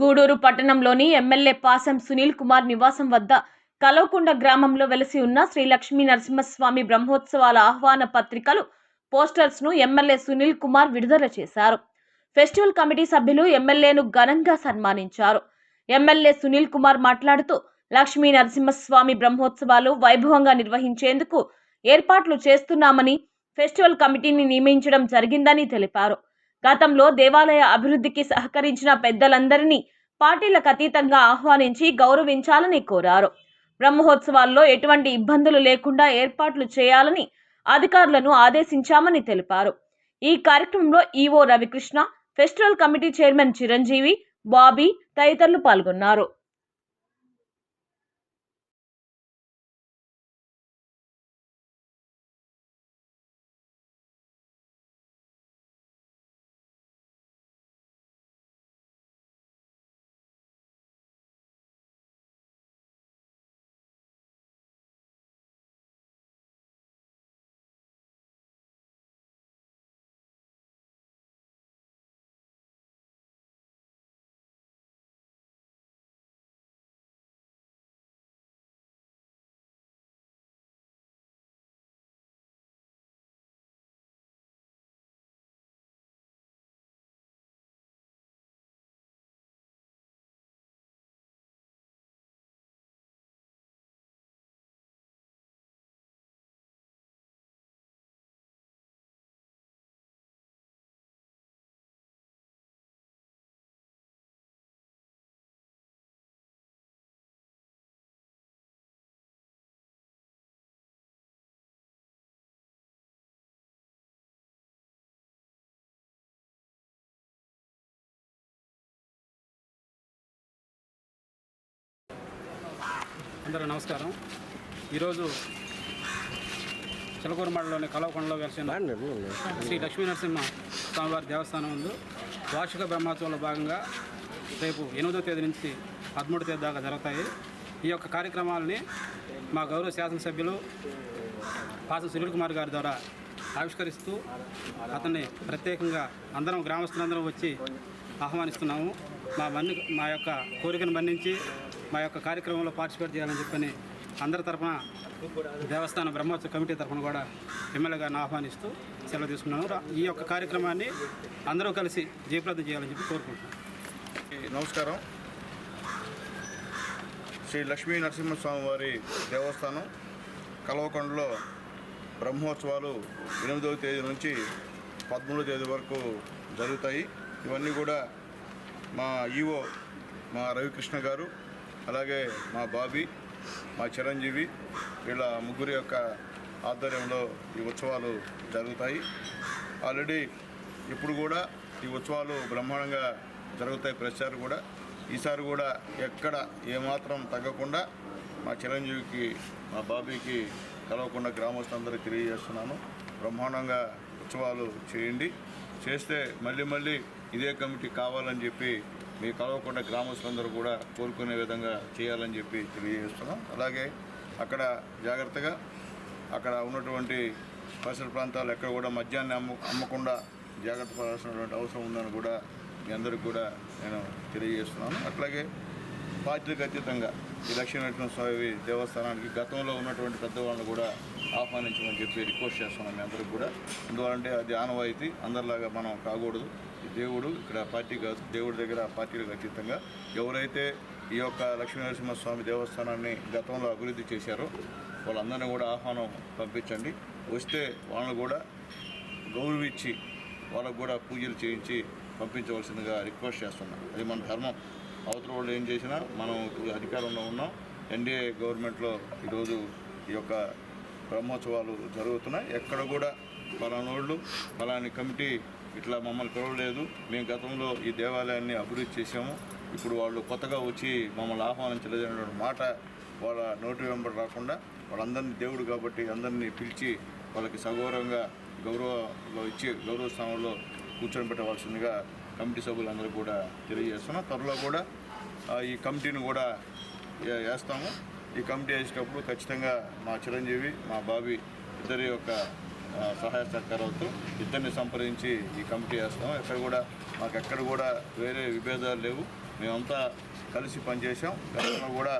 గూడూరు పట్టణంలోని ఎమ్మెల్యే పాసం సునీల్ కుమార్ నివాసం వద్ద కలవకుండ గ్రామంలో వెలసి ఉన్న శ్రీ లక్ష్మీ నరసింహస్వామి బ్రహ్మోత్సవాల ఆహ్వాన పత్రికలు పోస్టర్స్ను ఎమ్మెల్యే సునీల్ కుమార్ విడుదల చేశారు. ఫెస్టివల్ కమిటీ సభ్యులు ఎమ్మెల్యేను ఘనంగా సన్మానించారు. ఎమ్మెల్యే సునీల్ కుమార్ మాట్లాడుతూ లక్ష్మీ నరసింహస్వామి బ్రహ్మోత్సవాలు వైభవంగా నిర్వహించేందుకు ఏర్పాట్లు చేస్తున్నామని ఫెస్టివల్ కమిటీని నియమించడం జరిగిందని తెలిపారు. గతంలో దేవాలయ అభివృద్ధికి సహకరించిన పెద్దలందరినీ పార్టీలకు అతీతంగా ఆహ్వానించి గౌరవించాలని కోరారు. బ్రహ్మోత్సవాల్లో ఎటువంటి ఇబ్బందులు లేకుండా ఏర్పాట్లు చేయాలని అధికారులను ఆదేశించామని తెలిపారు. ఈ కార్యక్రమంలో EO Ravikrishna festival committee chairman Chiranjeevi Bobby తదితరులు పాల్గొన్నారు. అందరూ నమస్కారం. ఈరోజు చిలకూరు మండలంలోని కలవకొండలో వెలిసిన శ్రీ లక్ష్మీ నరసింహ స్వామివారి దేవస్థానం ముందు వార్షిక బ్రహ్మోత్సవంలో భాగంగా రేపు ఎనిమిదో తేదీ నుంచి పదమూడు తేదీ దాకా జరుగుతాయి. ఈ యొక్క కార్యక్రమాలని మా గౌరవ శాసనసభ్యులు పాసం సునీల్ కుమార్ గారి ద్వారా ఆవిష్కరిస్తూ అతన్ని ప్రత్యేకంగా అందరం గ్రామస్తులందరం వచ్చి ఆహ్వానిస్తున్నాము. మా మన్ని మా యొక్క కోరికను మన్నించి మా యొక్క కార్యక్రమంలో పార్టిసిపేట్ చేయాలని చెప్పని అందరి తరఫున దేవస్థాన బ్రహ్మోత్సవ కమిటీ తరఫున కూడా ఎమ్మెల్యే గారిని ఆహ్వానిస్తూ సెలవు తీసుకున్నాను రా- ఈ యొక్క కార్యక్రమాన్ని అందరూ కలిసి జయప్రదం చేయాలని చెప్పి కోరుకుంటున్నాను నమస్కారం. శ్రీ లక్ష్మీ నరసింహస్వామి వారి దేవస్థానం కలవకొండలో బ్రహ్మోత్సవాలు ఎనిమిదవ తేదీ నుంచి పదమూడవ తేదీ వరకు జరుగుతాయి. ఇవన్నీ కూడా మా ఈవో మా రవికృష్ణ గారు అలాగే మా బాబీ మా చిరంజీవి వీళ్ళ ముగ్గురు యొక్క ఆధ్వర్యంలో ఈ ఉత్సవాలు జరుగుతాయి. ఆల్రెడీ ఇప్పుడు కూడా ఈ ఉత్సవాలు బ్రహ్మాండంగా జరుగుతాయి ప్రచారం కూడా. ఈసారి కూడా ఎక్కడ ఏమాత్రం తగ్గకుండా మా చిరంజీవికి మా బాబీకి కలవకుండా గ్రామస్తులందరికీ తెలియజేస్తున్నాను. బ్రహ్మాండంగా ఉత్సవాలు చేయండి. చేస్తే మళ్ళీ మళ్ళీ ఇదే కమిటీ కావాలని చెప్పి మీ కలవకుండా గ్రామస్తులందరూ కూడా కోరుకునే విధంగా చేయాలని చెప్పి తెలియజేస్తున్నాం. అలాగే అక్కడ జాగ్రత్తగా అక్కడ ఉన్నటువంటి పరిసర ప్రాంతాలు ఎక్కడ కూడా మద్యాన్ని అమ్ము అమ్మకుండా జాగ్రత్త పడాల్సినటువంటి అవసరం ఉందని కూడా మీ అందరికి కూడా నేను తెలియజేస్తున్నాను. అట్లాగే పార్టీలకు అతీతంగా ఈ లక్ష్మీనరసింహ స్వామి దేవస్థానానికి గతంలో ఉన్నటువంటి పెద్దవాళ్ళని కూడా ఆహ్వానించమని చెప్పి రిక్వెస్ట్ చేస్తున్నాం మీ అందరికి కూడా. ఎందువలంటే అది ఆనవాయితీ అందరిలాగా మనం కాకూడదు. దేవుడు ఇక్కడ పార్టీ కాదు దేవుడి దగ్గర పార్టీలకు అతీతంగా ఎవరైతే ఈ యొక్క లక్ష్మీనరసింహ స్వామి దేవస్థానాన్ని గతంలో అభివృద్ధి చేశారో వాళ్ళందరినీ కూడా ఆహ్వానం పంపించండి. వస్తే వాళ్ళని కూడా గౌరవించి వాళ్ళకు కూడా పూజలు చేయించి పంపించవలసిందిగా రిక్వెస్ట్ చేస్తున్నాం. అది మన ధర్మం. అవతల వాళ్ళు ఏం చేసినా మనం ఇప్పుడు అధికారంలో ఉన్నాం. ఎన్డీఏ గవర్నమెంట్లో ఈరోజు ఈ యొక్క బ్రహ్మోత్సవాలు జరుగుతున్నాయి. ఎక్కడ కూడా పలానోళ్ళు పలాని కమిటీ ఇట్లా మమ్మల్ని పిలవలేదు. మేము గతంలో ఈ దేవాలయాన్ని అభివృద్ధి చేసాము ఇప్పుడు వాళ్ళు కొత్తగా వచ్చి మమ్మల్ని ఆహ్వానించలేదనేటువంటి మాట వాళ్ళ నోటి వెంబడి రాకుండా వాళ్ళందరినీ దేవుడు కాబట్టి అందరినీ పిలిచి వాళ్ళకి సగౌరవంగా గౌరవంలో ఇచ్చి గౌరవ స్థానంలో కూర్చొని పెట్టవలసిందిగా కమిటీ సభ్యులందరూ కూడా తెలియజేస్తున్నాం. త్వరలో కూడా ఈ కమిటీని కూడా వేస్తాము. ఈ కమిటీ వేసేటప్పుడు ఖచ్చితంగా మా చిరంజీవి మా బాబీ ఇద్దరి యొక్క సహాయ సహకారాలతో ఇద్దరిని సంప్రదించి ఈ కమిటీ వేస్తాం. ఎక్కడ కూడా మాకు ఎక్కడ కూడా వేరే విభేదాలు లేవు. మేమంతా కలిసి పనిచేసాం గతంలో కూడా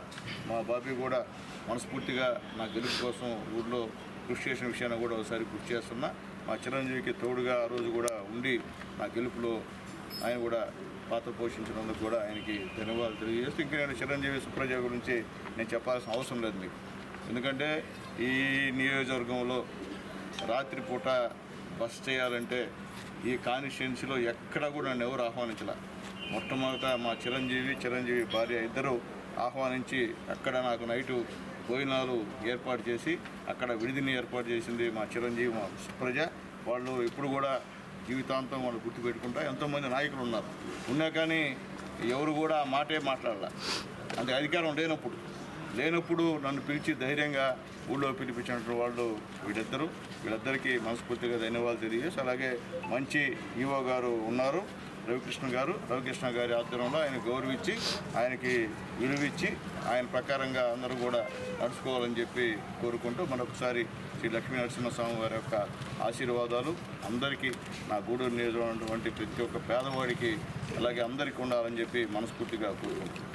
మా బాబీ కూడా మనస్ఫూర్తిగా నా గెలుపు కోసం ఊళ్ళో కృషి చేసిన విషయాన్ని కూడా ఒకసారి గుర్తు చేస్తున్నా. మా చిరంజీవికి తోడుగా ఆ రోజు కూడా ఉండి నా గెలుపులో ఆయన కూడా పాత్ర పోషించినందుకు కూడా ఆయనకి ధన్యవాదాలు తెలియజేస్తూ ఇంకా నేను చిరంజీవి సుప్రజ గురించి నేను చెప్పాల్సిన అవసరం లేదు మీకు. ఎందుకంటే ఈ నియోజకవర్గంలో రాత్రిపూట బస్ చేయాలంటే ఈ కాన్స్టిట్యున్సీలో ఎక్కడ కూడా నన్ను ఎవరు ఆహ్వానించలే. మొట్టమొదట మా చిరంజీవి చిరంజీవి భార్య ఇద్దరు ఆహ్వానించి అక్కడ నాకు నైటు భోజనాలు ఏర్పాటు చేసి అక్కడ విడిదిని ఏర్పాటు చేసింది మా చిరంజీవి మా సుప్రజ. వాళ్ళు ఇప్పుడు కూడా జీవితాంతం వాళ్ళు గుర్తుపెట్టుకుంటా ఎంతోమంది నాయకులు ఉన్నారు. ఉన్నా కానీ ఎవరు కూడా మాటే మాట్లాడాల. అంటే అధికారం లేనప్పుడు. లేనప్పుడు నన్ను పిలిచి ధైర్యంగా ఊళ్ళో పిలిపించినటువంటి వాళ్ళు వీళ్ళిద్దరూ. వీళ్ళిద్దరికీ మనస్ఫూర్తిగా ధన్యవాదాలు తెలియజేసి అలాగే మంచి ఈవో గారు ఉన్నారు రవికృష్ణ గారు. రవికృష్ణ గారి ఆధ్వర్యంలో ఆయన గౌరవించి ఆయనకి విలువిచ్చి ఆయన ప్రకారంగా అందరూ కూడా నడుచుకోవాలని చెప్పి కోరుకుంటూ మరొకసారి శ్రీ లక్ష్మీ నరసింహస్వామి వారి యొక్క ఆశీర్వాదాలు అందరికీ నా గూడూరు నియోజకవర్గం ప్రతి ఒక్క పేదవాడికి అలాగే అందరికీ ఉండాలని చెప్పి మనస్ఫూర్తిగా కోరుకుంటున్నాను.